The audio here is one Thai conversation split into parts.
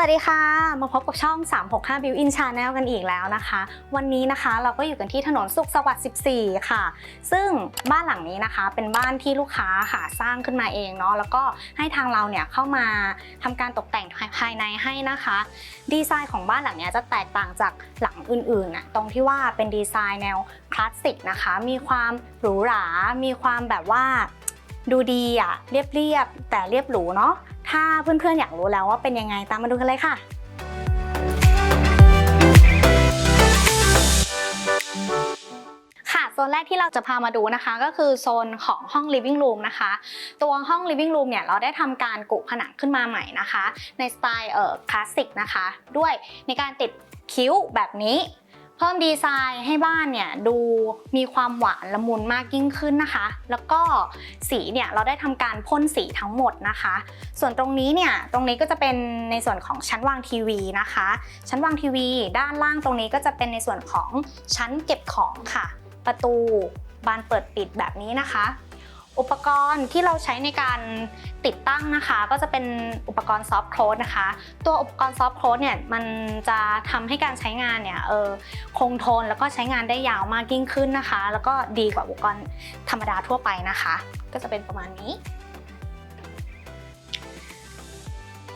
วัสดีค่ะ มาพบกับช่อง 365 Build In Channel กันอีกแล้วนะคะ วันนี้นะคะเราก็อยู่กันที่ถนนสุขสวัสดิ์ 14 ค่ะ ซึ่งบ้านหลังนี้นะคะเป็นบ้านที่ลูกค้าค่ะสร้างขึ้นมาเองเนาะแล้วก็ให้ทางเราเนี่ยเข้ามาทำการตกแต่งภายในให้นะคะ ดีไซน์ของบ้านหลังนี้จะแตกต่างจากหลังอื่นๆนะตรงที่ว่าเป็นดีไซน์แนวคลาสสิกนะคะ มีความหรูหรา มีความแบบว่า ดูดีอะเรียบๆแต่เรียบหรูเนาะถ้าเพื่อนๆอยากรู้แล้วว่าเป็นยังไงตามมาดูกันเลยค่ะค่ะโซนแรกที่เราจะพามาดูนะคะ ก็คือโซนของห้อง living room นะคะ ตัวห้อง living room เนี่ยเราได้ทำการกุผนังขึ้นมาใหม่นะคะ ในสไตล์เอ่อคลาสสิกนะคะ ด้วยในการติดคิ้วแบบนี้ เพิ่มดีไซน์ให้บ้านเนี่ยดูมีความหวานละมุนมากยิ่งขึ้นนะคะ แล้วก็สีเนี่ยเราได้ทำการพ่นสีทั้งหมดนะคะ ส่วนตรงนี้เนี่ยตรงนี้ก็จะเป็นในส่วนของชั้นวางทีวีนะคะ ชั้นวางทีวี ด้านล่างตรงนี้ก็จะเป็นในส่วนของชั้นเก็บของค่ะ ประตูบานเปิดปิดแบบนี้นะคะ อุปกรณ์ที่เราใช้ในการติดตั้งนะคะ ก็จะเป็นอุปกรณ์ซอฟต์โคลดนะคะ ตัวอุปกรณ์ซอฟต์โคลดเนี่ยมันจะทำให้การใช้งานเนี่ยเออคงทนแล้วก็ใช้งานได้ยาวมากยิ่งขึ้นนะคะ แล้วก็ดีกว่าอุปกรณ์ธรรมดาทั่วไปนะคะ ก็จะเป็นประมาณนี้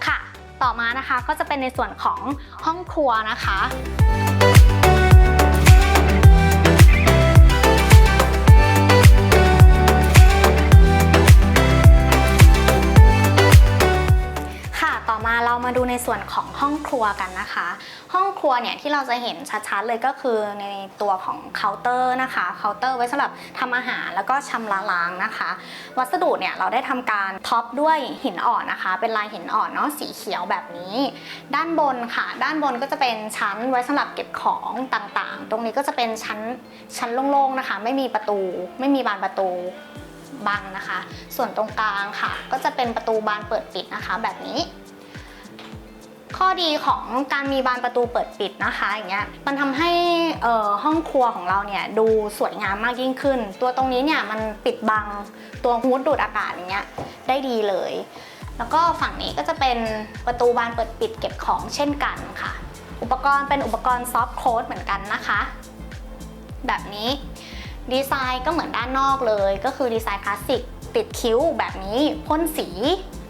ค่ะ ต่อมานะคะก็จะเป็นในส่วนของห้องครัวนะคะ เรามาดูในส่วนของห้องครัวกันนะคะ ห้องครัวเนี่ยที่เราจะเห็นชัดๆเลยก็คือในตัวของเคาน์เตอร์นะคะเคาน์เตอร์ไว้สำหรับทำอาหารแล้วก็ชำระล้างนะคะ วัสดุเนี่ยเราได้ทำการท็อปด้วยหินอ่อนนะคะ เป็นลายหินอ่อนเนาะสีเขียวแบบนี้ ด้านบนค่ะ ด้านบนก็จะเป็นชั้นไว้สำหรับเก็บของต่างๆ ตรงนี้ก็จะเป็นชั้นชั้นโล่งๆนะคะ ไม่มีประตู ไม่มีบานประตูบังนะคะ ส่วนตรงกลางค่ะ ก็จะเป็นประตูบานเปิดปิดนะคะแบบนี้ ข้อดีของการมีบานประตูเปิดปิดนะคะอย่างเงี้ยมันทำให้ห้องครัวของเราเนี่ยดูสวยงามมากยิ่งขึ้น ตัวตรงนี้เนี่ยมันปิดบังตัวฮูดดูดอากาศอย่างเงี้ยได้ดีเลย แล้วก็ฝั่งนี้ก็จะเป็นประตูบานเปิดปิดเก็บของเช่นกันค่ะ อุปกรณ์เป็นอุปกรณ์ซอฟต์โค้ดเหมือนกันนะคะ แบบนี้ดีไซน์ก็เหมือนด้านนอกเลย ก็คือดีไซน์คลาสสิกติดคิ้วแบบนี้พ่นสี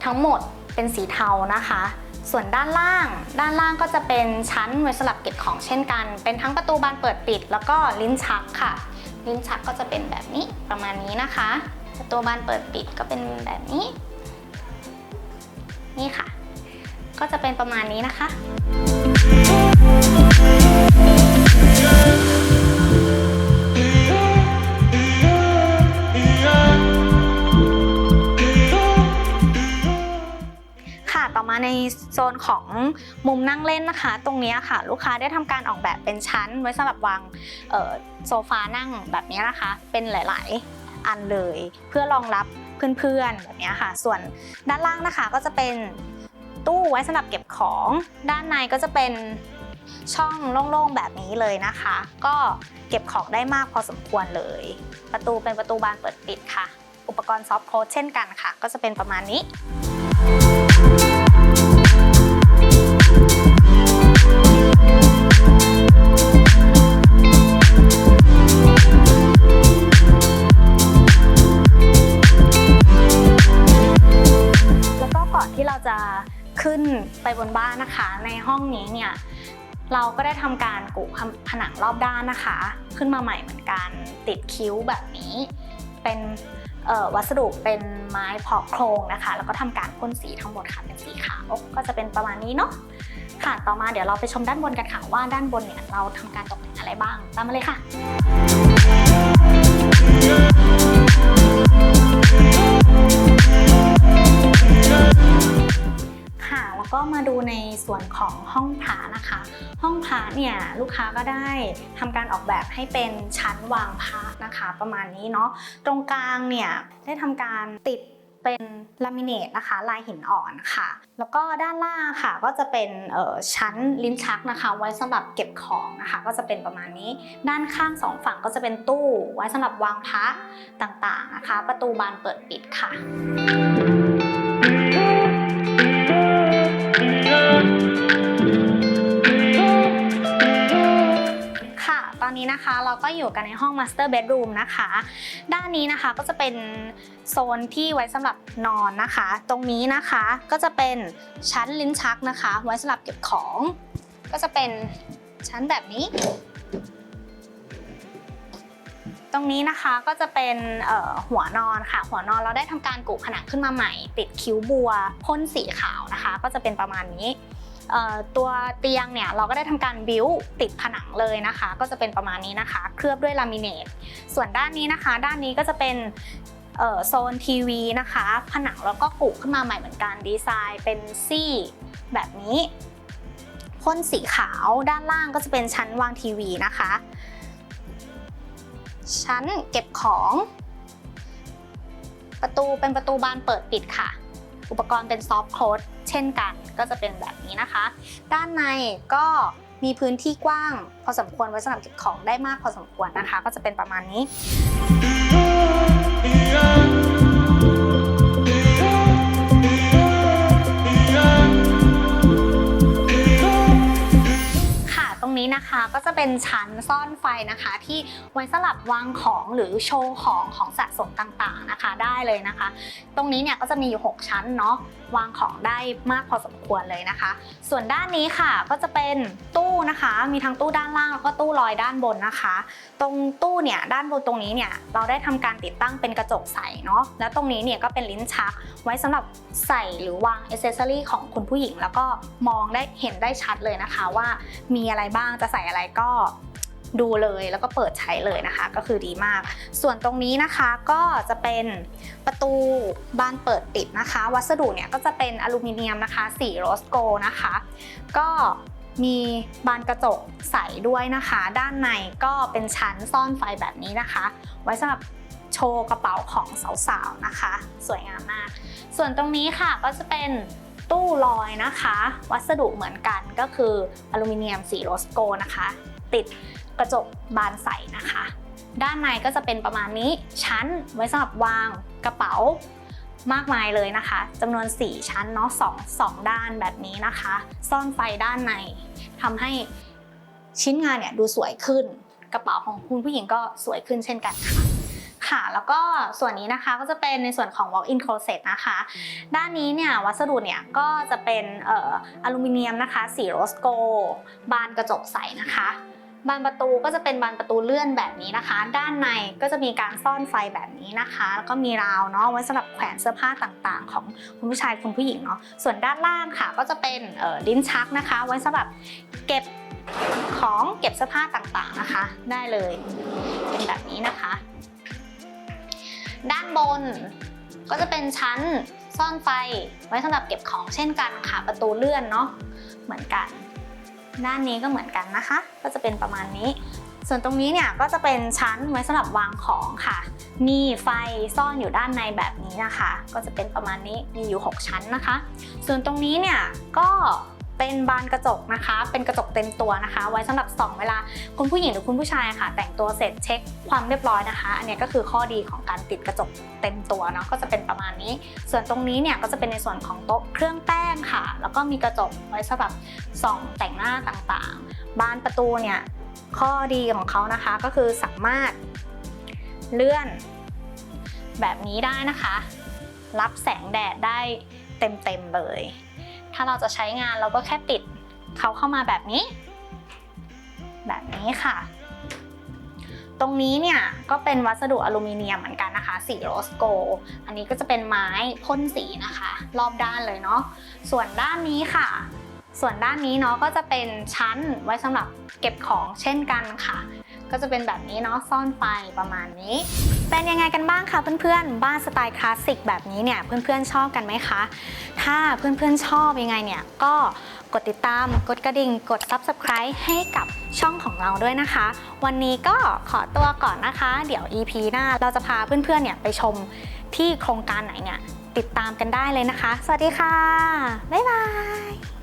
ทั้งหมดเป็นสีเทานะคะ ส่วนด้านล่าง ด้านล่างก็จะเป็นชั้นไว้สำหรับเก็บของเช่นกัน เป็นทั้งประตูบานเปิดปิด แล้วก็ลิ้นชักค่ะ ลิ้นชักก็จะเป็นแบบนี้ประมาณนี้นะคะ ประตูบานเปิดปิดก็เป็นแบบนี้ นี่ค่ะ ก็จะเป็นประมาณนี้นะคะค่ะ โซนของมุมนั่งเล่นนะคะ ตรงนี้ค่ะ ลูกค้าได้ทำการออกแบบเป็นชั้น ไว้สำหรับวางโซฟานั่งแบบนี้นะคะ เป็นหลาย ๆ อันเลยเพื่อรองรับเพื่อนๆแบบนี้ค่ะ ส่วนด้านล่างนะคะก็จะเป็นตู้ไว้สำหรับเก็บของ ด้านในก็จะเป็นช่องโล่งๆแบบนี้เลยนะคะ ก็เก็บของได้มากพอสมควรเลย ประตูเป็นประตูบานเปิดปิดค่ะ อุปกรณ์ซอฟต์โค้ดเช่นกันค่ะ ก็จะเป็นประมาณนี้ ไปบนบ้านนะคะ ในห้องนี้เนี่ยเราก็ได้ทำการกุผนังรอบด้านนะคะ ขึ้นมาใหม่เหมือนกันติดคิ้วแบบนี้ เป็นวัสดุเป็นไม้เพาะโครงนะคะ แล้วก็ทำการพ่นสีทั้งหมดค่ะเป็นสีขาวก็จะเป็นประมาณนี้เนาะค่ะต่อมาเดี๋ยวเราไปชมด้านบนกันค่ะว่าด้านบนเนี่ยเราทำการตกแต่งอะไรบ้างตามมาเลยค่ะ ก็มาดูในส่วนของห้องพระนะคะ ห้องพระเนี่ยลูกค้าก็ได้ทำการออกแบบให้เป็นชั้นวางพระนะคะ ประมาณนี้เนาะตรงกลางเนี่ยได้ทำการติดเป็นลามิเนตนะคะ ลายหินอ่อนค่ะ แล้วก็ด้านล่างค่ะก็จะเป็นชั้นลิ้นชักนะคะ ไว้สำหรับเก็บของนะคะ ก็จะเป็นประมาณนี้ ด้านข้างสองฝั่งก็จะเป็นตู้ ไว้สำหรับวางพระต่างๆนะคะ ประตูบานเปิดปิดค่ะ นี้นะคะเราก็อยู่กันในห้อง Master Bedroom นะคะ ด้านนี้นะคะก็จะเป็นโซนที่ไว้สำหรับนอนนะคะ ตรงนี้นะคะก็จะเป็นชั้นลิ้นชักนะคะ ไว้สำหรับเก็บของ ก็จะเป็นชั้นแบบนี้ ตรงนี้นะคะก็จะเป็นหัวนอนค่ะ หัวนอนเราได้ทำการกุผนังขึ้นมาใหม่ ติดคิ้วบัวพ่นสีขาวนะคะ ก็จะเป็นประมาณนี้ ตัวเตียงเนี่ยเราก็ได้ทำการบิ้วติดผนังเลยนะคะ ก็จะเป็นประมาณนี้นะคะ เคลือบด้วยลามิเนตส่วนด้านนี้นะคะ ด้านนี้ก็จะเป็นโซนทีวีนะคะ ผนังเราก็กุขึ้นมาใหม่เหมือนกันดีไซน์เป็นซี่แบบนี้พ่นสีขาวด้านล่างก็จะเป็นชั้นวางทีวีนะคะ ชั้นเก็บของ ประตูเป็นประตูบานเปิดปิดค่ะ อุปกรณ์เป็นซอฟต์โค้ดเช่นกันก็จะเป็นแบบนี้นะคะ ด้านในก็มีพื้นที่กว้าง พอสมควรไว้สำหรับเก็บของได้มากพอสมควรนะคะ ก็จะเป็นประมาณนี้ นะคะ ก็จะเป็นชั้นซ่อนไฟนะคะ ที่ไว้สลับวางของหรือโชว์ของของสะสมต่างๆนะคะ ได้เลยนะคะ ตรงนี้เนี่ยก็จะมีอยู่ 6 ชั้นเนาะ วางของได้มากพอสมควรเลยนะคะ ส่วนด้านนี้ค่ะก็จะเป็นตู้นะคะ มีทั้งตู้ด้านล่างแล้วก็ตู้ลอยด้านบนนะคะ ตรงตู้เนี่ยด้านบนตรงนี้เนี่ยเราได้ทำการติดตั้งเป็นกระจกใสเนาะแล้วตรงนี้เนี่ยก็เป็นลิ้นชักไว้สำหรับใส่หรือวางอ c เซสซอรี่ของคุณผู้หญิง แล้วก็มองได้เห็นได้ชัดเลยนะคะว่ามีอะไรบ้างจะใส่อะไรก็ ดูเลยแล้วก็เปิดใช้เลยนะคะ ก็คือดีมาก ส่วนตรงนี้นะคะก็จะเป็นประตูบานเปิดปิดนะคะ วัสดุเนี่ยก็จะเป็นอลูมิเนียมนะคะสีโรสโกนะคะ ก็มีบานกระจกใสด้วยนะคะ ด้านในก็เป็นชั้นซ่อนไฟแบบนี้นะคะ ไว้สำหรับโชว์กระเป๋าของสาวๆนะคะ สวยงามมาก ส่วนตรงนี้ค่ะก็จะเป็นตู้ลอยนะคะ วัสดุเหมือนกันก็คืออลูมิเนียมสีโรสโกนะคะ ติด กระจกบานใสนะคะ ด้านในก็จะเป็นประมาณนี้ชั้นไว้สำหรับวางกระเป๋ามากมายเลยนะคะจำนวน 4 ชั้นเนาะสองสองด้านแบบนี้นะคะ ซ่อนไฟด้านในทำให้ชิ้นงานเนี่ยดูสวยขึ้น กระเป๋าของคุณผู้หญิงก็สวยขึ้นเช่นกันค่ะค่ะ แล้วก็ส่วนนี้นะคะก็จะเป็นในส่วนของ walk-in closet นะคะ ด้านนี้เนี่ยวัสดุเนี่ยก็จะเป็นอออลูมิเนียมนะคะ สีโรสโก บานกระจกใสนะคะ บานประตูก็จะเป็นบานประตูเลื่อนแบบนี้นะคะ ด้านในก็จะมีการซ่อนไฟแบบนี้นะคะ แล้วก็มีราวเนาะไว้สำหรับแขวนเสื้อผ้าต่างๆ ของคุณผู้ชายคุณผู้หญิงเนาะส่วนด้านล่างค่ะก็จะเป็นลิ้นชักนะคะ ไว้สำหรับเก็บของเก็บเสื้อผ้าต่างๆนะคะ ได้เลยเป็นแบบนี้นะคะ ด้านบนก็จะเป็นชั้นซ่อนไฟไว้สำหรับเก็บของเช่นกันค่ะประตูเลื่อนเนาะเหมือนกัน ด้านนี้ก็เหมือนกันนะคะ ก็จะเป็นประมาณนี้ ส่วนตรงนี้เนี่ยก็จะเป็นชั้นไว้สำหรับวางของค่ะ มีไฟซ่อนอยู่ด้านในแบบนี้นะคะ ก็จะเป็นประมาณนี้มีอยู่ 6 ชั้นนะคะ ส่วนตรงนี้เนี่ยก็ เป็นบานกระจกนะคะ เป็นกระจกเต็มตัวนะคะ ไว้สำหรับส่องเวลาคุณผู้หญิงหรือคุณผู้ชายค่ะ แต่งตัวเสร็จเช็คความเรียบร้อยนะคะ อันนี้ก็คือข้อดีของการติดกระจกเต็มตัวเนาะก็จะเป็นประมาณนี้ ส่วนตรงนี้เนี่ยก็จะเป็นในส่วนของโต๊ะเครื่องแป้งค่ะ แล้วก็มีกระจกไว้สำหรับส่องแต่งหน้าต่างๆ บานประตูเนี่ยข้อดีของเขานะคะก็คือสามารถเลื่อนแบบนี้ได้นะคะ รับแสงแดดได้เต็มๆเลย ถ้าเราจะใช้งานเราก็แค่ปิดเขาเข้ามาแบบนี้ แบบนี้ค่ะ ตรงนี้เนี่ยก็เป็นวัสดุอลูมิเนียมเหมือนกันนะคะ สีโรสโก อันนี้ก็จะเป็นไม้พ่นสีนะคะ รอบด้านเลยเนาะ ส่วนด้านนี้ค่ะ ส่วนด้านนี้เนาะก็จะเป็นชั้นไว้สำหรับเก็บของเช่นกันค่ะ ก็จะเป็นแบบนี้เนาะซ่อนไฟประมาณนี้ เป็นยังไงกันบ้างคะเพื่อนๆ บ้านสไตล์คลาสสิกแบบนี้เนี่ยเพื่อนๆชอบกันไหมคะ ถ้าเพื่อนๆชอบยังไงเนี่ยก็กดติดตามกดกระดิ่ง กด Subscribe ให้กับช่องของเราด้วยนะคะ วันนี้ก็ขอตัวก่อนนะคะ เดี๋ยว EP หน้าเราจะพาเพื่อนๆเนี่ยไปชมที่โครงการไหนเนี่ยติดตามกันได้เลยนะคะ สวัสดีค่ะ บ๊ายบาย